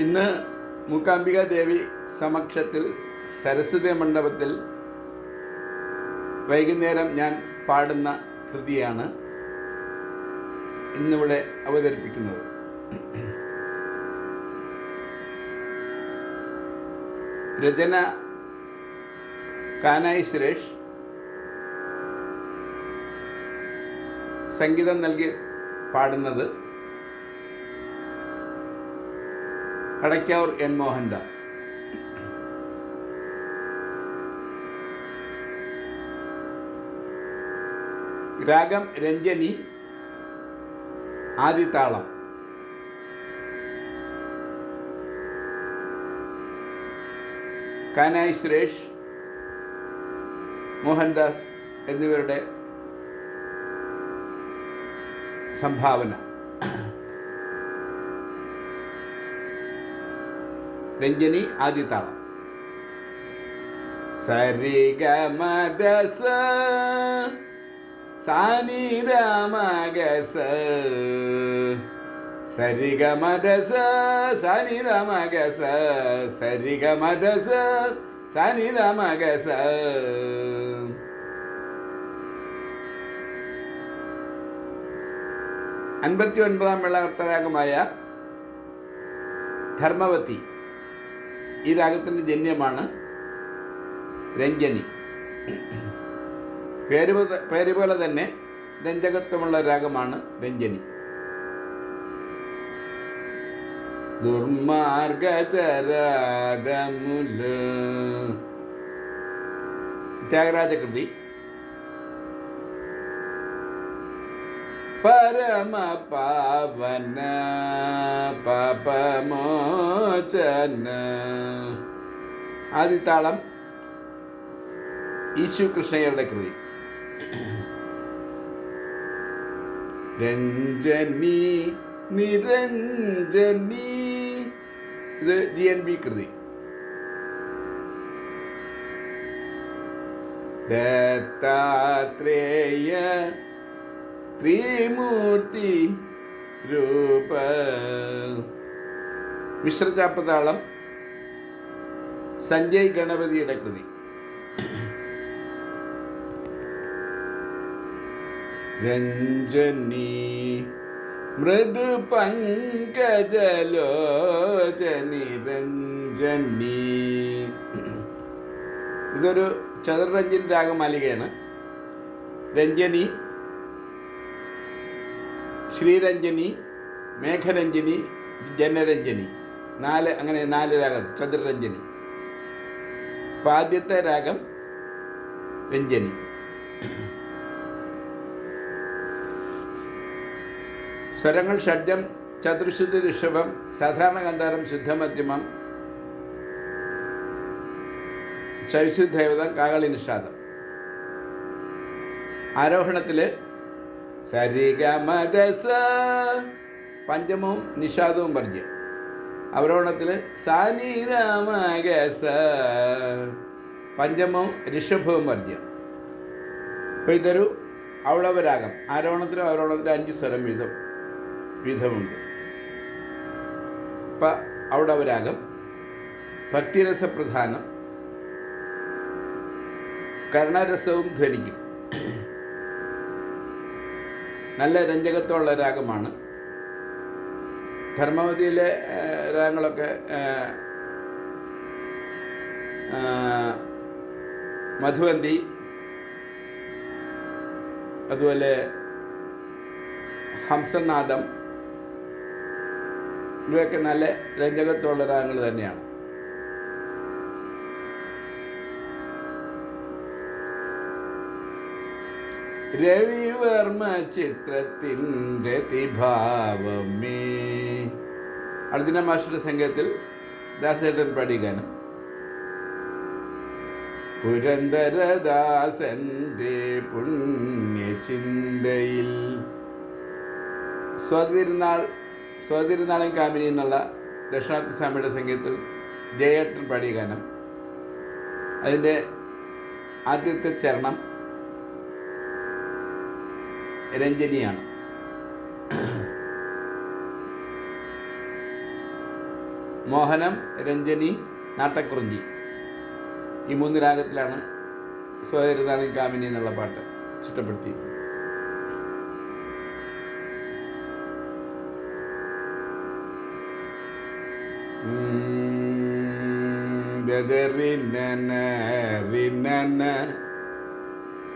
ഇന്ന് മൂകാംബിക ദേവി സമക്ഷത്തിൽ സരസ്വതി മണ്ഡപത്തിൽ വൈകുന്നേരം ഞാൻ പാടുന്ന കൃതിയാണ് ഇന്നിവിടെ അവതരിപ്പിക്കുന്നത്. രചന കാനായി സുരേഷ്. സംഗീതം നൽകി പാടുന്നത് കടയ്ക്കാവൂർ എൻ മോഹൻദാസ്. രാഗം രഞ്ജനി ആദിത്താളം. കാനായി സുരേഷ് മോഹൻദാസ് എന്നിവരുടെ സംഭാവന. സരി ഗ മദ സ സാനി രാമ ഗ സ അൻപത്തി ഒൻപതാം വെള്ളകർത്തരാഗമായ ധർമ്മവതി ഈ രാഗത്തിന്റെ ജന്യമാണ് രഞ്ജനി. പേര് പേരുപോലെ തന്നെ രഞ്ജകത്വമുള്ള രാഗമാണ് രഞ്ജനി. ദുർമാർഗചരാദമുല ത്യാഗരാജ പരമ പാവന പാപമോചന ആദിത്താളം ഈശു കൃഷ്ണയ്യരുടെ കൃതി. രഞ്ജനി നിരഞ്ജനി. ഇത് ജി എൻ ബി കൃതി. ദത്താത്രേയ ത്രിമൂർത്തി രൂപ. മിശ്രചാപ്പതാളം സഞ്ജയ് ഗണപതിയുടെ കൃതി. രഞ്ജനി മൃദു പങ്കജലോചനി രഞ്ജനി. ഇതൊരു ചതുർരഞ്ജൻ രാഗമാലികയാണ്. രഞ്ജനി ശ്രീരഞ്ജനി മേഘരഞ്ജനി ജനരഞ്ജനി. നാല് അങ്ങനെ നാല് രാഗം ചതുരഞ്ജനി. അപ്പം ആദ്യത്തെ രാഗം രഞ്ജനി. സ്വരങ്ങൾ ഷഡ്ജം ചതുർശുദ്ധി ഋഷഭം സാധാരണ ഗന്ധാരം ശുദ്ധമധ്യമം ചൈശുദ്ധേവതം കാകളി നിഷാദം. ആരോഹണത്തിൽ സരിഗമദസ പഞ്ചമവും നിഷാദവും അവരോണത്തിൽ അവരോഹണത്തിൽ സനിരമഗസ പഞ്ചമവും ഋഷഭവും വർജ്യം അപ്പോൾ ഇതൊരു അവളവരാഗം. ആരോണത്തിലും അവരോണത്തിലും അഞ്ച് സ്വരം വീതം വീതമുണ്ട്. അപ്പം അവളവരാഗം ഭക്തിരസപ്രധാനം കർണരസവും ധ്വനിക്കും. നല്ല രഞ്ജകത്വമുള്ള രാഗമാണ്. ധർമ്മവതിയിലെ രാഗങ്ങളൊക്കെ മധുവന്തി അതുപോലെ ഹംസനാദം ഇവയൊക്കെ നല്ല രഞ്ജകത്വമുള്ള രാഗങ്ങൾ തന്നെയാണ്. രവിവർമ്മ ചിത്രത്തിന്റെ തിഭാവമേ. അർജുന മാസ്റ്ററുടെ സംഗീതത്തിൽ ദാസേട്ടൻ പഠിക്കാൻ ഗാനം. പുരന്ദരദാസന്റെ പുണ്യചിന്തയിൽ. സ്വാതിരുന്നാൾ സ്വാതിരുന്നാളും കാമിനി എന്നുള്ള ദക്ഷിണാർത്ഥ സ്വാമിയുടെ സംഗീതത്തിൽ ജയേട്ടൻ പാടിയ ഗാനം. അതിന്റെ ആദ്യത്തെ ചരണം രഞ്ജനിയാണ്. മോഹനം രഞ്ജനി നാട്ടക്കുറിഞ്ചി. ഈ മൂന്ന് രാഗത്തിലാണ് സ്വയരുതാനും കാമിനി എന്നുള്ള പാട്ട് ചിട്ടപ്പെടുത്തി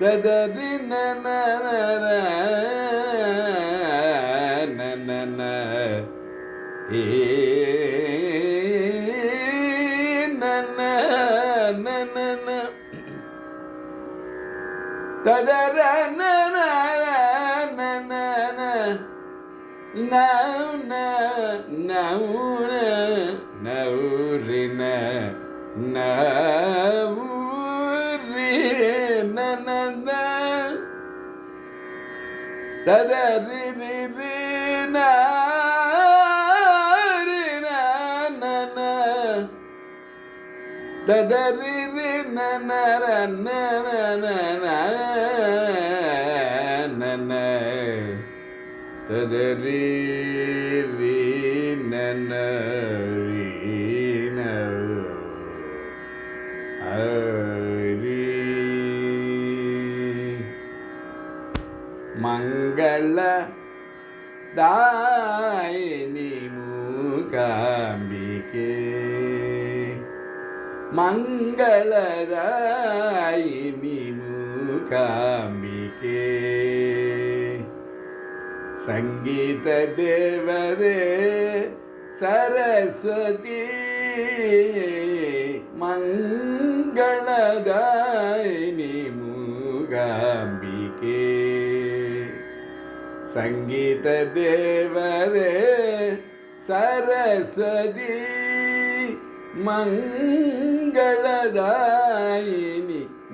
ததரி நன ததர நன நன நன ததரி ததரி ததரி மங்கள தாயினி மூகாம்பிகே. மங்களதாயினி மூகாம்பிகே. சங்கீத தேவதே சரஸ்வதி மங்களதாயினி மூகாம்பிகே. സംഗീത ദേവരേ സരസ്വതി മംഗളദായിനി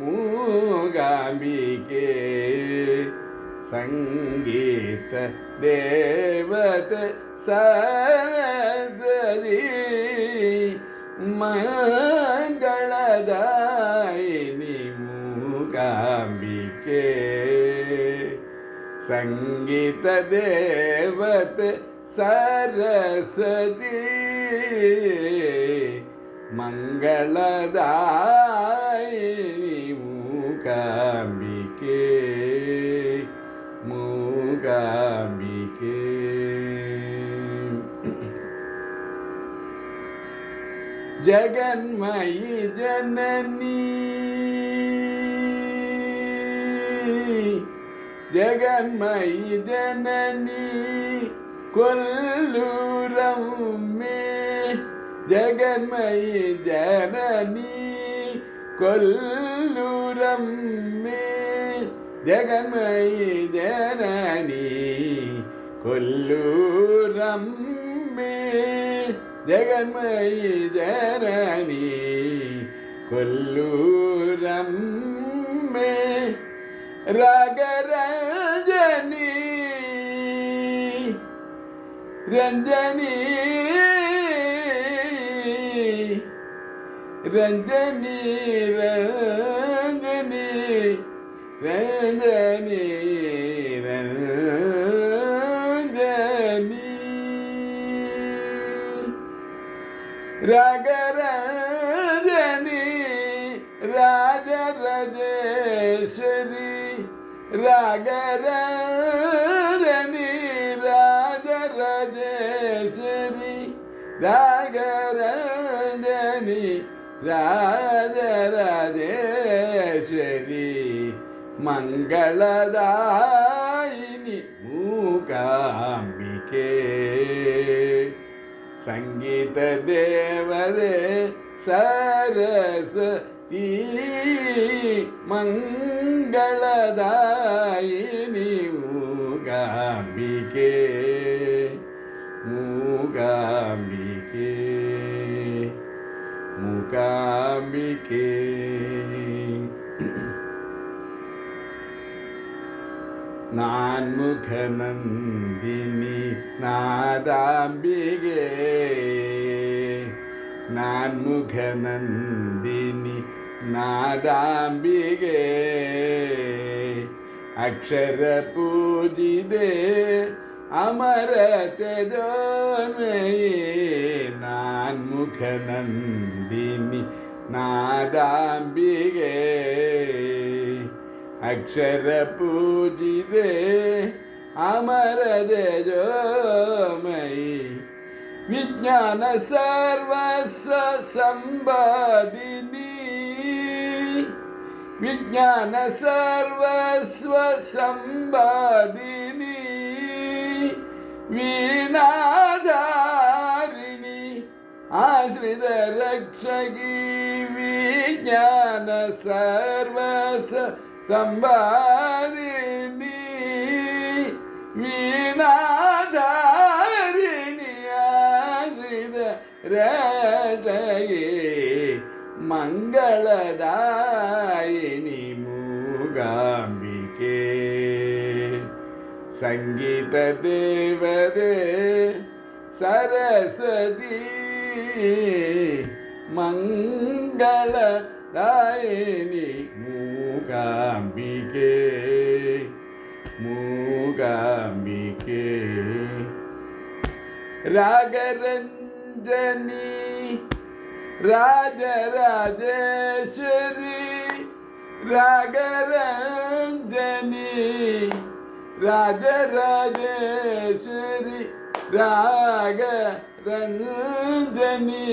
മൂകാംബികേ. സംഗീത ദേവത സരസ്വതി മംഗളദായിനി മൂകാംബികേ. सङ्गीतदेवत सरस्वती। मङ्गलदायूकाम्बिके मूकाम्बिके मूकाम्बिके। जगन्मयि जननी। Jagan mai denani kullu rammi Jagan mai denani kullu rammi Jagan mai denani kullu rammi Jagan mai denani kullu rammi ரகரஞ்சனி Ranjani Ranjani Ranjani Ranjani Ranjani ரகரஞ்சனி ராஜரஜேஸ்வரி രാഗരഞ്ജനി രാജരജേശ്വരി രാഗരഞ്ജനി രാജരജേശ്വരി മംഗളദായിനി മൂകാംബികേ സംഗീത ദേവതേ സരസ്വതി മംഗളദായിനി മൂകാംബികേ മൂകാംബികേ മൂകാംബികേ നാൻമുഖനന്ദിനി നാദാംബികേ നാൻമുഖനന്ദിനി നാദാംബികേ. അക്ഷരപൂജിതേ അമരതജോനയേ നാൻമുഖനന്ദിനി നാദാംബികേ. അക്ഷരപൂജിതേ അമരതജോമയി. വിജ്ഞാന സർവസ്വ സമ്പാദിനി വിജ്ഞാന സർവസ്വ സമ്പാദിനി വീണാധാരിണി ആശ്രിത രക്ഷകി വിജ്ഞാന സർവസ്വ സമ്പാദിനി വീണാധാരിണി ആശ്രിത മംഗളദായി മൂകാംബികേ. സംഗീത ദേവതേ Saraswati മംഗളദായിനി മൂകാംബികേ. മൂകാംബികേ. Ranjani Radha Radheshwari Raga Ranjani Radha Radheshwari Raga Ranjani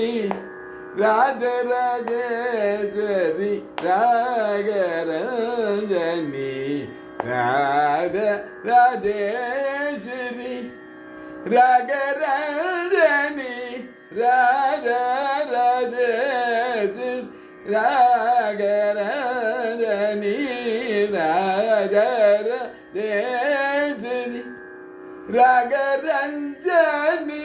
Radha Radheshwari Raga Ranjani Radha Radheshwari Raga Ranjani ராக ராஜில் ராக ராஜனி ராஜ ரேஜினி ராக ரஞ்சனி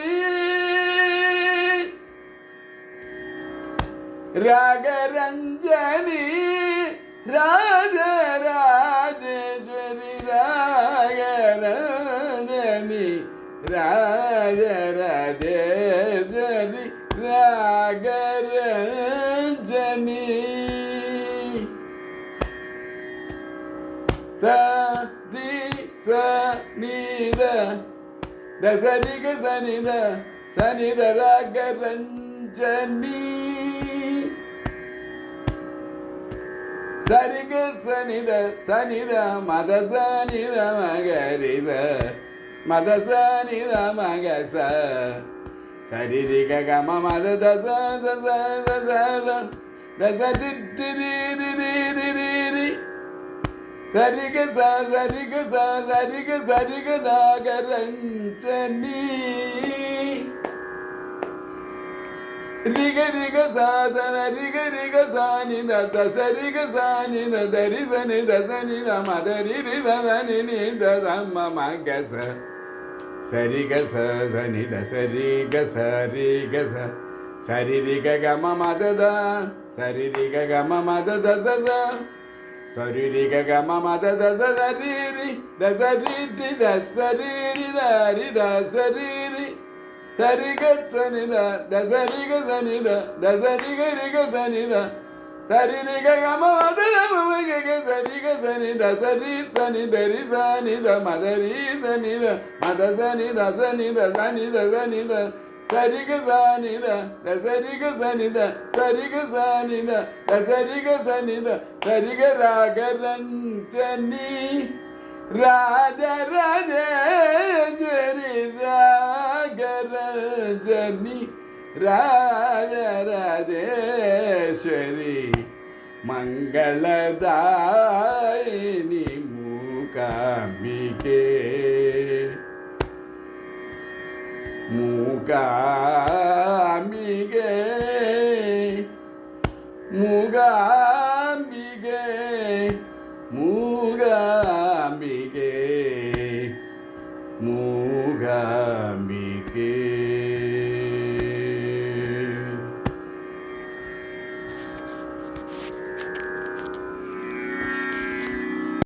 ராக ரஞ்சனி ராஜ ராஜேஸ்வரி ராக ராஜனி ராஜ ராஜேஸ்வரி ஜனி சரி சனித தசரிக சனித சனித ராகரஞ்சனி. சரிக சனித சனித மத சனித மகரித மத சனித மகச. సరి రిగ గమ మద దస దస దస దస టిరి రి రి రి సరిగ స సరిగ స సరిగ సరిగ నాగరంచని రిగ రిగ సాధన రిగ రిగ సాని దస సరిగ సాని దరి సని దసని ద మదరి రి దని ని దమ్మ మగస. ಸರಿ ಗ ಸ ಸನಿ ದ ಸರಿ ಗ ಸರಿ ಗ ಸ ಸರಿ ರಿ ಗ ಗ ಮ ಮ ದ ದ ಸರಿ ರಿ ಗ ಗ ಮ ಮ ದ ದ ದ ದ ಸರಿ ರಿ ಗ ಗ ಮ ಮ ದ ದ ದ ದ ರಿ ರಿ ದ ದ ರಿ ಟಿ ದ ಸರಿ ರಿ ದ ರಿ ದ ಸರಿ ರಿ ಸರಿ ಗ ಸನಿ ದ ದ ಸರಿ ಗ ಸನಿ ದ ದ ಸರಿ ಗ ರಿ ಗ ಸನಿ ದ సరి సరిగ సని ద సరి సని దరి సని ద మదరి సని ద మద సని ద సని ద సని ద సని ద సరిగ సని ద సరిగ సని ద సరిగ సని ద సరిగ సని ద సరిగ రాగరంచని రాధ రాజరి రాగరంజని రాధ రాధేశ్వరి ಮಂಗಳದಾಯಿನಿ ಮೂಕಾಂಬಿಕೆ ಮೂಕಾ